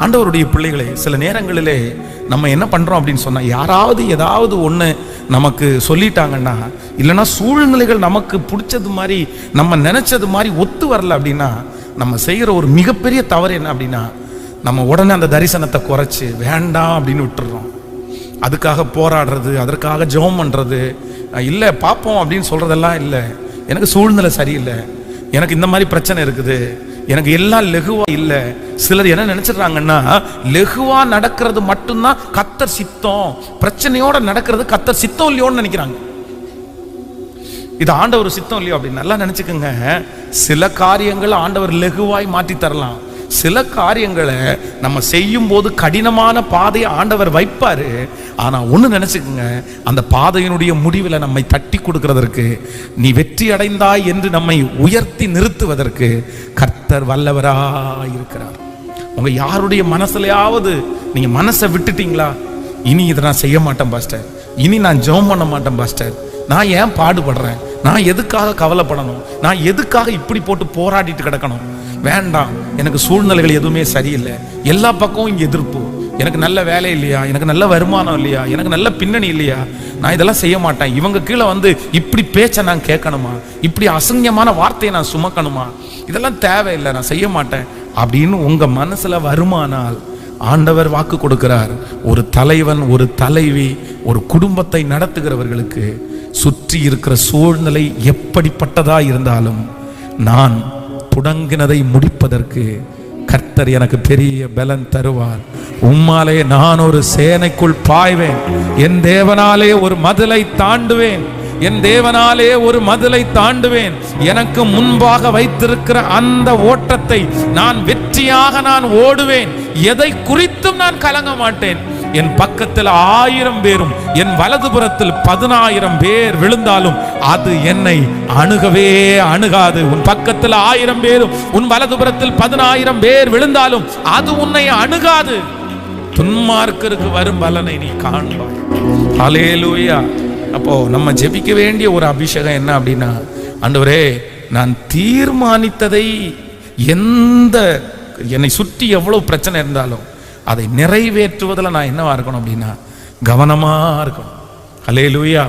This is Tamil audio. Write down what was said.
ஆண்டவருடைய பிள்ளைகளே சில நேரங்களிலே நம்ம என்ன பண்ணுறோம் அப்படின்னு சொன்னால் யாராவது ஏதாவது ஒன்று நமக்கு சொல்லிட்டாங்கன்னா இல்லைன்னா சூழ்நிலைகள் நமக்கு பிடிச்சது மாதிரி நம்ம நினச்சது மாதிரி ஒத்து வரல அப்படின்னா நம்ம செய்கிற ஒரு மிகப்பெரிய தவறு என்ன அப்படின்னா நம்ம உடனே அந்த தரிசனத்தை குறைச்சி வேண்டாம் அப்படின்னு விட்டுறோம். அதுக்காக போராடுறது அதற்காக ஜெபம் பண்ணுறது இல்லை பார்ப்போம் அப்படின்னு சொல்கிறதெல்லாம் இல்லை. எனக்கு சூழ்நிலை சரியில்லை. எனக்கு இந்த மாதிரி பிரச்சனை இருக்குது. எனக்கு எல்லாம் லெகுவா இல்லை. சிலர் என்ன நினைச்சிடுறாங்கன்னா லெகுவா நடக்கிறது மட்டும்தான் கத்தர் சித்தம். பிரச்சனையோட நடக்கிறது கத்தர் சித்தம் இல்லையோன்னு நினைக்கிறாங்க. இது ஆண்டவர் சித்தம் இல்லையோ அப்படின்னு நல்லா நினைச்சுக்கோங்க. சில காரியங்கள் ஆண்டவர் லெகுவாய் மாற்றி தரலாம் சில காரியங்களை நம்ம செய்யும் போது கடினமான பாதையை ஆண்டவர் வைப்பாரு. ஆனா ஒண்ணு நினச்சிக்கோங்க அந்த பாதையினுடைய முடிவில் நம்மை தட்டி கொடுக்கறதற்கு நீ வெற்றி அடைந்தாய் என்று நம்மை உயர்த்தி நிறுத்துவதற்கு கர்த்தர் வல்லவராக இருக்கிறார் உங்க யாருடைய மனசுலையாவது நீங்க மனசை விட்டுட்டீங்களா? இனி இதை நான் செய்ய மாட்டேன் பாஸ்டர். இனி நான் ஜெபம் பண்ண மாட்டேன் பாஸ்டர். நான் ஏன் பாடுபடுறேன்? நான் எதுக்காக கவலைப்படணும்? நான் எதுக்காக இப்படி போட்டு போராடிட்டு கிடக்கணும்? வேண்டாம். எனக்கு சூழ்நிலைகள் எதுவுமே சரியில்லை. எல்லா பக்கமும் இங்கே எதிர்ப்பு. எனக்கு நல்ல வேலை இல்லையா? எனக்கு நல்ல வருமானம் இல்லையா? எனக்கு நல்ல பின்னணி இல்லையா? நான் இதெல்லாம் செய்ய மாட்டேன். இவங்க கீழே வந்து இப்படி பேச்சை நான் கேட்கணுமா? இப்படி அசங்கியமான வார்த்தையை நான் சுமக்கணுமா? இதெல்லாம் தேவையில்லை. நான் செய்ய மாட்டேன். அப்படின்னு உங்கள் மனசில் வருமானால் ஆண்டவர் வாக்கு கொடுக்கிறார். ஒரு தலைவன் ஒரு தலைவி ஒரு குடும்பத்தை நடத்துகிறவர்களுக்கு சுற்றி இருக்கிற சூழ்நிலை எப்படிப்பட்டதாக இருந்தாலும் நான் தொடங்கினதை முடிப்பதற்கு கர்த்தர் எனக்கு பெரிய பலன் தருவார். உம்மாலே நான் ஒரு சேனைக்குள் பாய்வேன். என் தேவனாலே ஒரு மதிலை தாண்டுவேன். என் தேவனாலே ஒரு மதிலை தாண்டுவேன். எனக்கு முன்பாக வைத்திருக்கிற அந்த ஓட்டத்தை நான் வெற்றியாக நான் ஓடுவேன். எதை குறித்தும் நான் கலங்க மாட்டேன். என் பக்கத்தில் ஆயிரம் பேரும் என் வலதுபுறத்தில் பதினாயிரம் பேர் விழுந்தாலும் அது என்னை அணுகவே அணுகாது. உன் பக்கத்தில் ஆயிரம் பேரும் உன் வலதுபுறத்தில் பதினாயிரம் பேர் விழுந்தாலும் அது உன்னை அணுகாது. துன்மார்க்கருக்கு வரும் பலனை நீ காண்பாய். ஹalleluya. அப்போ நம்ம ஜெபிக்க வேண்டிய ஒரு அபிஷேகம் என்ன அப்படின்னா ஆண்டவரே நான் தீர்மானித்ததை எந்த என்னை சுற்றி எவ்வளவு பிரச்சனை இருந்தாலும் அதை நிறைவேற்றுவதில் நான் என்னவா இருக்கணும் அப்படின்னா கவனமாக இருக்கணும். ஹalleluya.